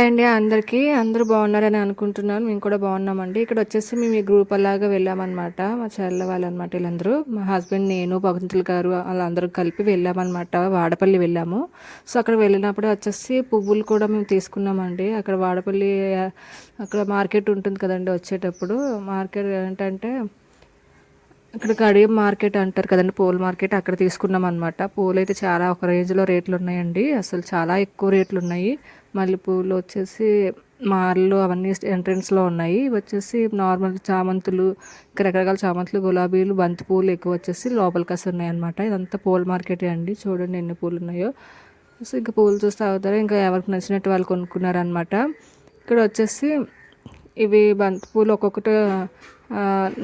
Hi అండి అందరికీ. అందరూ బాగున్నారని అనుకుంటున్నాను. మేము కూడా బాగున్నామండి. ఇక్కడ వచ్చేసి మేము ఈ గ్రూప్ అలాగా వెళ్ళామన్నమాట. మా చెల్ల వాళ్ళనమాట వీళ్ళందరూ. మా హస్బెండ్ నేను భగవంతులు గారు వాళ్ళందరూ కలిపి వెళ్ళామన్నమాట. వాడపల్లి వెళ్ళాము. సో అక్కడ వెళ్ళినప్పుడు వచ్చేసి పువ్వులు కూడా మేము తీసుకున్నామండి. అక్కడ వాడపల్లి అక్కడ మార్కెట్ ఉంటుంది కదండి వచ్చేటప్పుడు. మార్కెట్ ఏంటంటే ఇక్కడ కడియం మార్కెట్ అంటారు కదండి పూల మార్కెట్. అక్కడ తీసుకున్నాం అనమాట పూలు అయితే చాలా ఒక రేంజ్లో రేట్లు ఉన్నాయండి. అసలు చాలా ఎక్కువ రేట్లు ఉన్నాయి. మల్లెపూలు వచ్చేసి మార్లు అవన్నీ ఎంట్రన్స్లో ఉన్నాయి. ఇవి వచ్చేసి నార్మల్ చామంతులు ఇంకా రకరకాల చామంతులు గులాబీలు బంతి పూలు ఎక్కువ వచ్చేసి లోపలికి వస్తున్నాయి ఉన్నాయి అనమాట ఇదంతా పూల మార్కెటే అండి. చూడండి ఎన్ని పూలు ఉన్నాయో. సో ఇంకా పూలు చూస్తే అవుతారు? ఇంకా ఎవరికి నచ్చినట్టు వాళ్ళు కొనుక్కున్నారనమాట ఇక్కడ వచ్చేసి ఇవి బంతి పూలు ఒక్కొక్కటి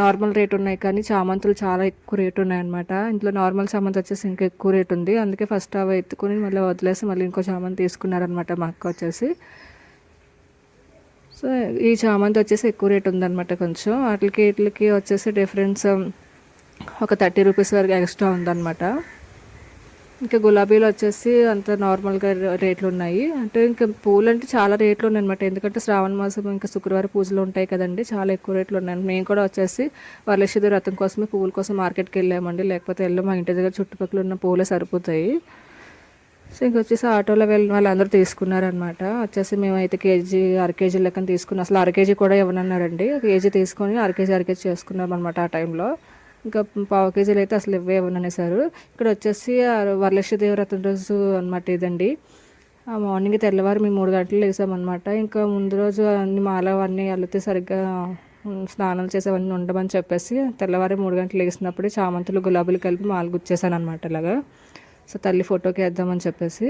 నార్మల్ రేట్ ఉన్నాయి కానీ చామంతులు చాలా ఎక్కువ రేట్ ఉన్నాయన్నమాట. ఇంట్లో నార్మల్ చామంతి వచ్చేసి ఇంకా ఎక్కువ రేట్ ఉంది. అందుకే ఫస్ట్ అవి ఎత్తుకొని మళ్ళీ వదిలేసి మళ్ళీ ఇంకో చామంతి తీసుకున్నారనమాట మా అక్క వచ్చేసి. సో ఈ చామంతి వచ్చేసి ఎక్కువ రేట్ ఉందన్నమాట కొంచెం. వాటికి వీటికి వచ్చేసి డిఫరెన్స్ um, ఒక థర్టీ రూపీస్ వరకు ఎక్స్ట్రా ఉందన్నమాట. ఇంకా గులాబీలు వచ్చేసి అంత నార్మల్గా రేట్లు ఉన్నాయి అంటే ఇంకా పూలు అంటే చాలా రేట్లు ఉన్నాయి అనమాట ఎందుకంటే శ్రావణ మాసం ఇంకా శుక్రవారం పూజలు ఉంటాయి కదండి చాలా ఎక్కువ రేట్లు ఉన్నాయి మేము కూడా వచ్చేసి వరలక్ష్మి రథం కోసమే పువ్వుల కోసం మార్కెట్కి వెళ్ళామండి. లేకపోతే వెళ్ళి మా ఇంటి దగ్గర చుట్టుపక్కల ఉన్న పూలే సరిపోతాయి. సో ఇంక వచ్చేసి ఆటోలో వెళ్ళిన వాళ్ళందరూ తీసుకున్నారనమాట వచ్చేసి మేమైతే కేజీ అర కేజీ లెక్కన తీసుకున్నాం. అసలు అర కేజీ కూడా ఇవ్వనన్నారండి. కేజీ తీసుకొని అర కేజీ చేసుకున్నాం అనమాట ఆ టైంలో. ఇంకా పావు కేజీలు అయితే అసలు ఇవ్వే అనేసారు ఇక్కడ వచ్చేసి వరలక్ష్మి దేవరత్న రోజు అనమాట ఇదండి. ఆ మార్నింగ్ తెల్లవారు మేము మూడు గంటలు లేసామన్నమాట. ఇంకా ముందు రోజు అన్ని మాల అవన్నీ సరిగ్గా స్నానాలు చేసేవన్నీ ఉండమని చెప్పేసి తెల్లవారి మూడు గంటలు లేసినప్పుడే చామంతులు గులాబీలు కలిపి మాల గుచ్చేసాను అనమాట ఇలాగా. సో తల్లి ఫోటోకి వేద్దామని చెప్పేసి.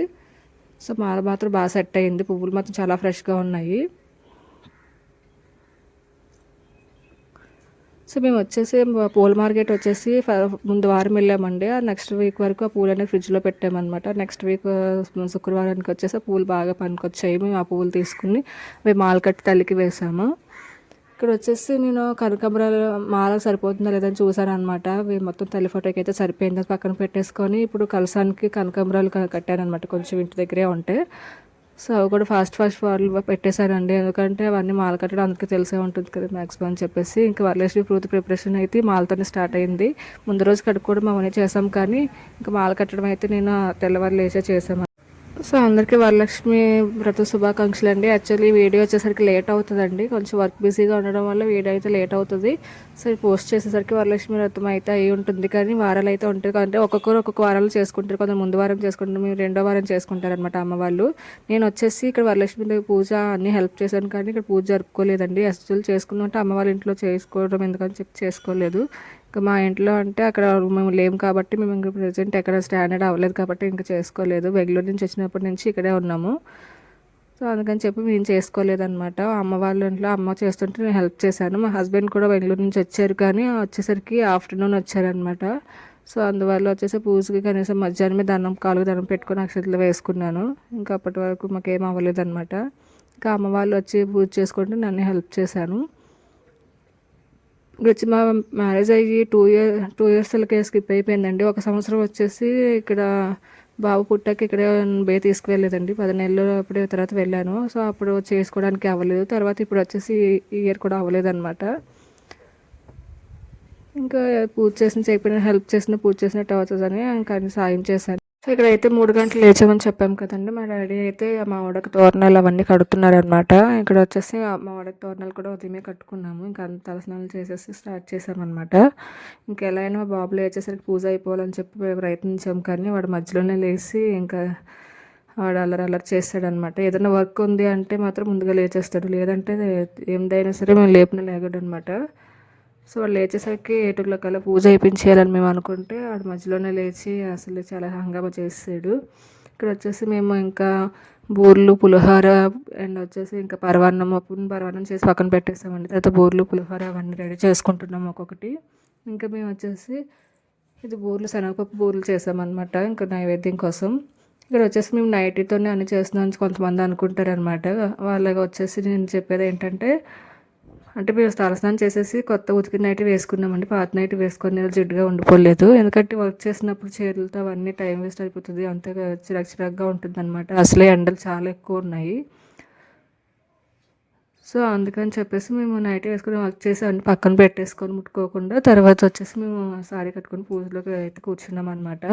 సో మాల మాత్రం బాగా సెట్ అయ్యింది పువ్వులు మాత్రం చాలా ఫ్రెష్గా ఉన్నాయి. సో మేము వచ్చేసి పూల మార్కెట్ వచ్చేసి ముందు వారం వెళ్ళామండి. ఆ నెక్స్ట్ వీక్ వరకు ఆ పూలు అనేది ఫ్రిడ్జ్లో పెట్టామన్నమాట. నెక్స్ట్ వీక్ శుక్రవారానికి వచ్చేసి పూలు బాగా పనికొచ్చాయి. మేము ఆ పూలు తీసుకుని మేము మాల కట్టి తల్లికి వేసాము. ఇక్కడ వచ్చేసి నేను కనకాంబరాలు మాల సరిపోతుందా లేదని చూసాను అనమాట మొత్తం తల్లి ఫోటోకి అయితే సరిపోయింది. పక్కన పెట్టేసుకొని ఇప్పుడు కలసానికి కనకాంబరాలు కట్టాను అనమాట కొంచెం ఇంటి దగ్గరే ఉంటే. సో అవి కూడా ఫాస్ట్ ఫాస్ట్ వాళ్ళు పెట్టేశారండి. ఎందుకంటే అవన్నీ మాల కట్టడం అందరికీ తెలిసే ఉంటుంది కదా మ్యాక్సిమం అని చెప్పేసి. ఇంకా వరలక్ష్మి పూర్తి ప్రిపరేషన్ అయితే మాలతోనే స్టార్ట్ అయింది. ముందు రోజు కడుక్కోవడం అవన్నీ చేసాం కానీ ఇంకా మాల కట్టడం అయితే నేను తెల్లవారు లేచే చేసాము సో అందరికీ వరలక్ష్మి వ్రత శుభాకాంక్షలు అండి. యాక్చువల్లీ వీడియో వచ్చేసరికి లేట్ అవుతుందండి. కొంచెం వర్క్ బిజీగా ఉండడం వల్ల వీడియో అయితే లేట్ అవుతుంది. సో పోస్ట్ చేసేసరికి వరలక్ష్మి వ్రతం అయితే అయి ఉంటుంది. కానీ వారాలు అయితే ఉంటుంది అంటే ఒక్కొక్కరు ఒక్కొక్క వారాలు చేసుకుంటారు కొంత ముందు వారం చేసుకుంటారు. మేము రెండో వారం చేసుకుంటారనమాట అమ్మవాళ్ళు. అమ్మ వాళ్ళు నేను వచ్చేసి ఇక్కడ వరలక్ష్మి పూజ అన్ని హెల్ప్ చేశాను. కానీ ఇక్కడ పూజ జరుపుకోలేదండి. అసలు చేసుకుందామంటే అమ్మ వాళ్ళ ఇంట్లో చేసుకోవడం ఎందుకని చెప్పి చేసుకోలేదు. మా ఇంట్లో అంటే అక్కడ మేము లేము కాబట్టి మేము ఇంకా ప్రజెంట్ ఎక్కడ స్టాండర్డ్ అవ్వలేదు కాబట్టి ఇంకా చేసుకోలేదు. బెంగళూరు నుంచి వచ్చినప్పటి నుంచి ఇక్కడే ఉన్నాము. సో అందుకని చెప్పి మేము చేసుకోలేదన్నమాట. అమ్మ వాళ్ళ ఇంట్లో అమ్మ చేస్తుంటే నేను హెల్ప్ చేశాను. మా హస్బెండ్ కూడా బెంగళూరు నుంచి వచ్చారు కానీ వచ్చేసరికి ఆఫ్టర్నూన్ వచ్చారనమాట సో అందువల్ల వచ్చేసి పూజకి కనీసం మధ్యాహ్నమే దండం కాలుగు దండం పెట్టుకొని అక్షతలు వేసుకున్నాను. ఇంకా అప్పటి వరకు మాకేం అవ్వలేదు అనమాట ఇంకా అమ్మ వాళ్ళు వచ్చి పూజ చేసుకుంటే నన్ను హెల్ప్ చేశాను. వచ్చి మా మ్యారేజ్ అయ్యి టూ ఇయర్ టూ ఇయర్స్లకే స్కిప్ అయిపోయిందండి. ఒక సంవత్సరం వచ్చేసి ఇక్కడ బాబు పుట్టాక ఇక్కడే బే తీసుకువెళ్ళేదండి. పది నెలలు అప్పుడే తర్వాత వెళ్ళాను. సో అప్పుడు చేసుకోవడానికి అవ్వలేదు. తర్వాత ఇప్పుడు వచ్చేసి ఈ ఇయర్ కూడా అవ్వలేదన్నమాట. ఇంకా పూజ చేసిన చేయకపోయినా హెల్ప్ చేసిన పూజ చేసినట్టు అని ఇంకా సాయం చేశాను సో ఇక్కడైతే మూడు గంటలు లేచామని చెప్పాం కదండి. మా డాడీ అయితే మా వాడకి తోరణాలు అవన్నీ కడుతున్నారనమాట ఇక్కడ వచ్చేసి మా వాడకి తోరణాలు కూడా ఉదయమే కట్టుకున్నాము. ఇంకా అంత తలస్నానం చేసేసి స్టార్ట్ చేసామన్నమాట. ఇంకా ఎలా అయినా మా బాబు లేచేసరికి పూజ అయిపోవాలని చెప్పి ప్రయత్నించాం. కానీ వాడు మధ్యలోనే లేచి ఇంకా వాడు అల్లరి అల్లరి చేస్తాడనమాట ఏదైనా వర్క్ ఉంది అంటే మాత్రం ముందుగా లేచేస్తాడు. లేదంటే ఏందైనా సరే మేము లేపిన లేగడు అనమాట సో వాళ్ళు లేచేసరికి ఏటుగుల కల్లా పూజ అయిపించేయాలని మేము అనుకుంటే ఆడు మధ్యలోనే లేచి అసలు చాలా హంగామా చేసాడు ఇక్కడ వచ్చేసి మేము ఇంకా బూర్లు పులిహోర అండ్ వచ్చేసి ఇంకా పరవాన్నం పరవాన్నం చేసి పక్కన పెట్టేసామండి. తర్వాత బూర్లు పులిహోర అవన్నీ రెడీ చేసుకుంటున్నాం ఒక్కొక్కటి. ఇంకా మేము వచ్చేసి ఇది బూర్లు శనగపప్పు బూర్లు చేసామన్నమాట ఇంకా నైవేద్యం కోసం. ఇక్కడ వచ్చేసి మేము నైటీతోనే అన్ని చేస్తున్నాం కొంతమంది అనుకుంటారనమాట వాళ్ళకి వచ్చేసి నేను చెప్పేది ఏంటంటే అంటే మేము తలస్నానం చేసేసి కొత్త ఉతికిన నైట్ వేసుకున్నామండి. పాత నైట్ వేసుకొని జిడ్డుగా ఉండిపోలేదు. ఎందుకంటే వర్క్ చేసినప్పుడు చీరలతో అవన్నీ టైం వేస్ట్ అయిపోతుంది. అంతే చిరాకు చిరాకుగా ఉంటుంది అనమాట అసలే ఎండలు చాలా ఎక్కువ ఉన్నాయి. సో అందుకని చెప్పేసి మేము నైట్ వేసుకుని వర్క్ చేసి అన్ని పక్కన పెట్టేసుకొని ముట్టుకోకుండా తర్వాత వచ్చేసి మేము సారీ కట్టుకొని పూజలోకి అయితే కూర్చున్నాం అనమాట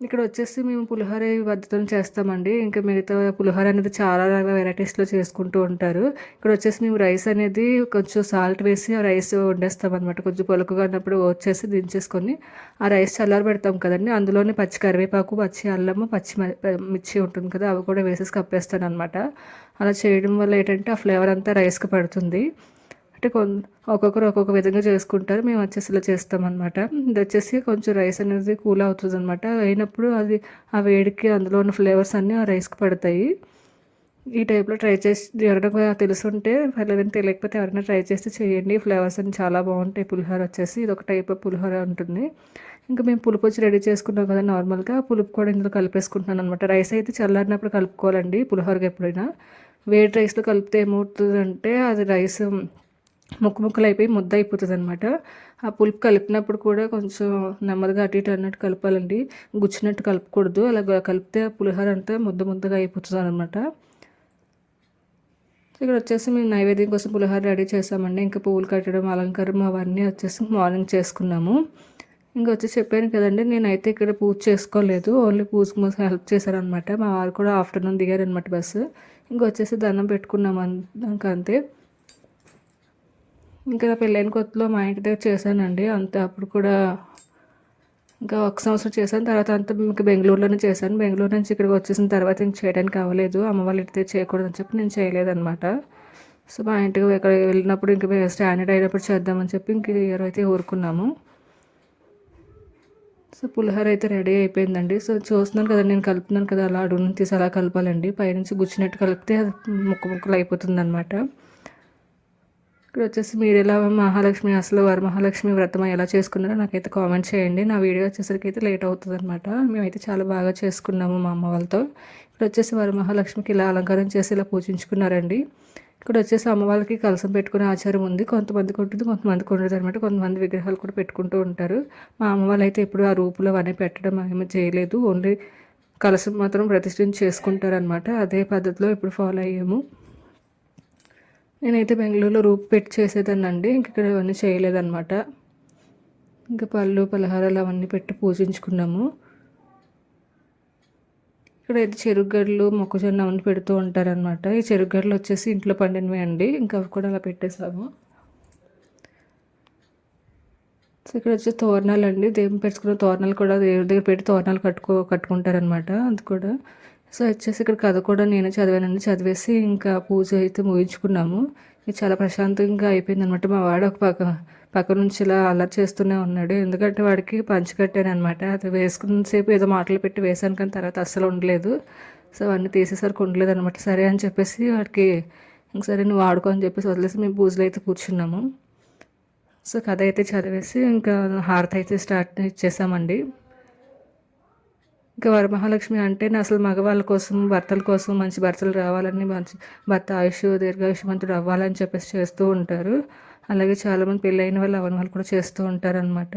ఇక్కడ వచ్చేసి మేము పులిహోర ఈ చేస్తామండి. ఇంకా మిగతా పులిహోర అనేది చాలా రకాల వెరైటీస్లో చేసుకుంటూ ఉంటారు. ఇక్కడ వచ్చేసి మేము రైస్ అనేది కొంచెం సాల్ట్ వేసి ఆ రైస్ వండేస్తాం అనమాట కొంచెం పొలకుగా ఉన్నప్పుడు వచ్చేసి దించేసుకొని ఆ రైస్ చల్లారి పెడతాం కదండి. అందులోనే పచ్చి కరివేపాకు పచ్చి అల్లము పచ్చి మిర్చి ఉంటుంది కదా అవి కూడా వేసేసి కప్పేస్తాను అనమాట అలా చేయడం వల్ల ఏంటంటే ఆ ఫ్లేవర్ అంతా రైస్కి పడుతుంది. అంటే కొ ఒక్కొక్కరు ఒక్కొక్క విధంగా చేసుకుంటారు. మేము వచ్చేసి ఇలా చేస్తామన్నమాట. ఇది వచ్చేసి కొంచెం రైస్ అనేది కూల్ అవుతుంది అనమాట అయినప్పుడు అది ఆ వేడికి అందులో ఉన్న ఫ్లేవర్స్ అన్నీ ఆ రైస్కి పడతాయి. ఈ టైప్లో ట్రై చేసి ఎవరైనా తెలుసుంటే పర్లేదని తెలియకపోతే ఎవరైనా ట్రై చేసి చేయండి. ఫ్లేవర్స్ అని చాలా బాగుంటాయి. పులిహోర వచ్చేసి ఇది ఒక టైప్ ఆఫ్ పులిహోర ఉంటుంది. ఇంకా మేము పులుపు వచ్చి రెడీ చేసుకున్నాం కదా నార్మల్గా. పులుపు కూడా ఇందులో కలిపేసుకుంటున్నాను అనమాట రైస్ అయితే చల్లారినప్పుడు కలుపుకోవాలండి పులిహోరకి ఎప్పుడైనా. వేడి రైస్లో కలిపితే ఏమవుతుందంటే అది రైస్ ముక్కు ముక్కలు అయిపోయి ముద్ద అయిపోతుంది అనమాట ఆ పులుపు కలిపినప్పుడు కూడా కొంచెం నెమ్మదిగా అటు ఇటు అన్నట్టు కలపాలండి. గుచ్చినట్టు కలపకూడదు. అలా కలిపితే పులిహోర అంతా ముద్ద ముద్దగా అయిపోతుంది అనమాట ఇక్కడ వచ్చేసి మేము నైవేద్యం కోసం పులిహోర రెడీ చేసామండి. ఇంకా పువ్వులు కట్టడం అలంకారం అవన్నీ వచ్చేసి మార్నింగ్ చేసుకున్నాము. ఇంకా వచ్చి చెప్పాను కదండి నేనైతే ఇక్కడ పూజ చేసుకోలేదు. ఓన్లీ పూజ కోసం హెల్ప్ చేశారనమాట మా వారు కూడా ఆఫ్టర్నూన్ దిగారనమాట బస్సు. ఇంకా వచ్చేసి దండం పెట్టుకున్నాము అంతే. ఇంకా పెళ్ళైన కొత్తలో మా ఇంటి దగ్గర చేశానండి. అంత అప్పుడు కూడా ఇంకా ఒక సంవత్సరం చేశాను. తర్వాత అంతా ఇంకా బెంగళూరులోనే చేశాను. బెంగళూరు నుంచి ఇక్కడికి వచ్చేసిన తర్వాత ఇంక చేయడానికి అవ్వలేదు. అమ్మ వాళ్ళ ఇంటి దగ్గర చేయకూడదు అని చెప్పి నేను చేయలేదన్నమాట. సో మా ఇంటికి ఇక్కడ వెళ్ళినప్పుడు ఇంక మేము స్టాండర్డ్ అయినప్పుడు చేద్దామని చెప్పి ఇంక ఇయర్ అయితే ఊరుకున్నాము. సో పులిహోర అయితే రెడీ అయిపోయిందండి. సో చూస్తున్నాను కదా నేను కలుపుతున్నాను కదా అలా అడుగు తీసి అలా కలపాలండి. పైనుంచి గుచ్చినట్టు కలిపితే అది ముక్క ముక్కలు అయిపోతుంది అనమాట ఇక్కడ వచ్చేసి మీరు ఎలా మహాలక్ష్మి అసలు వరమహాలక్ష్మి వ్రతం ఎలా చేసుకున్నారో నాకైతే కామెంట్ చేయండి. నా వీడియో వచ్చేసరికి అయితే లేట్ అవుతుంది అనమాట మేమైతే చాలా బాగా చేసుకున్నాము మా అమ్మ వాళ్ళతో. ఇక్కడ వచ్చేసి వరమహాలక్ష్మికి ఇలా అలంకారం చేసి ఇలా పూజించుకున్నారండి. ఇక్కడ వచ్చేసి అమ్మ వాళ్ళకి కలసం పెట్టుకునే ఆచారం ఉంది. కొంతమందికి ఉంటుంది కొంతమందికి ఉండదు అనమాట కొంతమంది విగ్రహాలు కూడా పెట్టుకుంటూ ఉంటారు. మా అమ్మ వాళ్ళు అయితే ఎప్పుడు ఆ రూపులో అవన్నీ పెట్టడం ఏమీ చేయలేదు. ఓన్లీ కలసం మాత్రం ప్రతిష్ఠించి చేసుకుంటారనమాట అదే పద్ధతిలో ఇప్పుడు ఫాలో అయ్యాము. నేనైతే బెంగళూరులో రూపు పెట్టి చేసేదాన్నండి ఇంక ఇక్కడ ఇవన్నీ చేయలేదన్నమాట. ఇంకా పళ్ళు పలహారాలు అవన్నీ పెట్టి పూజించుకున్నాము. ఇక్కడ అయితే చెరుగడ్డలు మొక్కజొన్న అవన్నీ పెడుతూ ఉంటారనమాట ఈ చెరుగడ్డలు వచ్చేసి ఇంట్లో పండినవి అండి. ఇంకా అవి కూడా అలా పెట్టేసాము సో ఇక్కడ వచ్చి తోరణాలు అండి దేవుని పెట్టుకున్న తోరణాలు కూడా దేవుడి దగ్గర పెట్టి తోరణాలు కట్టుకో కట్టుకుంటారనమాట అది కూడా సో వచ్చేసి ఇక్కడ కథ కూడా నేను చదివానండి చదివేసి ఇంకా పూజ అయితే ముగించుకున్నాము. చాలా ప్రశాంతంగా అయిపోయింది అనమాట మా వాడు ఒక పక్క పక్క నుంచి ఇలా అల్లరి చేస్తూనే ఉన్నాడు. ఎందుకంటే వాడికి పంచి కట్టాను అనమాట అది వేసుకున్న సేపు ఏదో మాటలు పెట్టి వేసాను కానీ తర్వాత అస్సలు ఉండలేదు. సో అవన్నీ తీసేసరికి ఉండలేదు అనమాట సరే అని చెప్పేసి వాడికి ఇంక సరే నువ్వు వాడుకో అని చెప్పేసి వదిలేసి మేము పూజలు అయితే కూర్చున్నాము. సో కథ అయితే చదివేసి ఇంకా హారతి అయితే స్టార్ట్ ఇచ్చేసామండి ఇంకా వరమహాలక్ష్మి అంటే అసలు మగవాళ్ళ కోసం భర్తల కోసం మంచి భర్తలు రావాలని మంచి భర్త ఆయుష్ దీర్ఘాయుష్మంతుడు అవ్వాలని చెప్పేసి చేస్తూ ఉంటారు. అలాగే చాలామంది పెళ్ళైన వాళ్ళు అవని వాళ్ళు కూడా చేస్తూ ఉంటారు అనమాట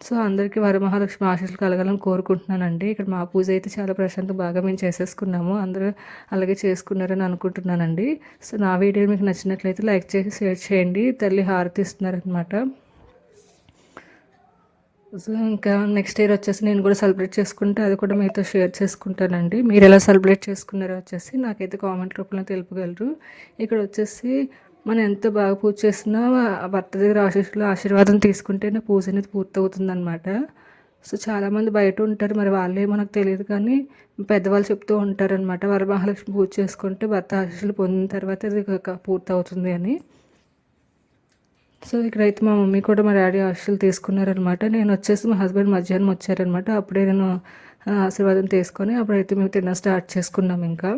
సో అందరికీ వరమహాలక్ష్మి ఆశీస్సులు కలగాలని కోరుకుంటున్నానండి. ఇక్కడ మా పూజ అయితే చాలా ప్రశాంతంగా బాగా మేము చేసేసుకున్నాము. అందరూ అలాగే చేసుకున్నారని అనుకుంటున్నానండి. సో నా వీడియో మీకు నచ్చినట్లయితే లైక్ చేసి షేర్ చేయండి. తల్లి హారతి ఇస్తున్నారనమాట సో ఇంకా నెక్స్ట్ ఇయర్ వచ్చేసి నేను కూడా సెలబ్రేట్ చేసుకుంటే అది కూడా మీతో షేర్ చేసుకుంటానండి. మీరు ఎలా సెలబ్రేట్ చేసుకున్నారో వచ్చేసి నాకైతే కామెంట్ రూపంలో తెలుపగలరు. ఇక్కడ వచ్చేసి మనం ఎంత బాగా పూజ చేసినా భర్త దగ్గర ఆశీస్సులు ఆశీర్వాదం తీసుకుంటేనే పూజ అనేది పూర్తవుతుందన్నమాట. సో చాలామంది బయట ఉంటారు మరి వాళ్ళే మనకు తెలియదు కానీ పెద్దవాళ్ళు చెప్తూ ఉంటారనమాట వరమహాలక్ష్మి పూజ చేసుకుంటే భర్త ఆశీస్సులు పొందిన తర్వాత అది పూర్తవుతుంది అని. సో ఇక్కడైతే మా మమ్మీ కూడా మా డాడీ ఆశలు తీసుకున్నారనమాట. నేను వచ్చేసి మా హస్బెండ్ మధ్యాహ్నం వచ్చారనమాట. అప్పుడే నేను ఆశీర్వాదం తీసుకొని అప్పుడైతే మేము తిన్న స్టార్ట్ చేసుకున్నాం ఇంకా.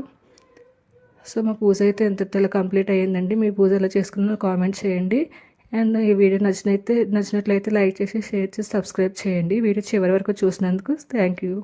సో మా పూజ అయితే ఎంత తెల్ల కంప్లీట్ అయ్యిందండి. మీ పూజ ఎలా చేసుకున్నా కామెంట్ చేయండి. అండ్ ఈ వీడియో నచ్చినైతే నచ్చినట్లయితే లైక్ చేసి షేర్ చేసి సబ్స్క్రైబ్ చేయండి. వీడియో చివరి వరకు చూసినందుకు థ్యాంక్ యూ.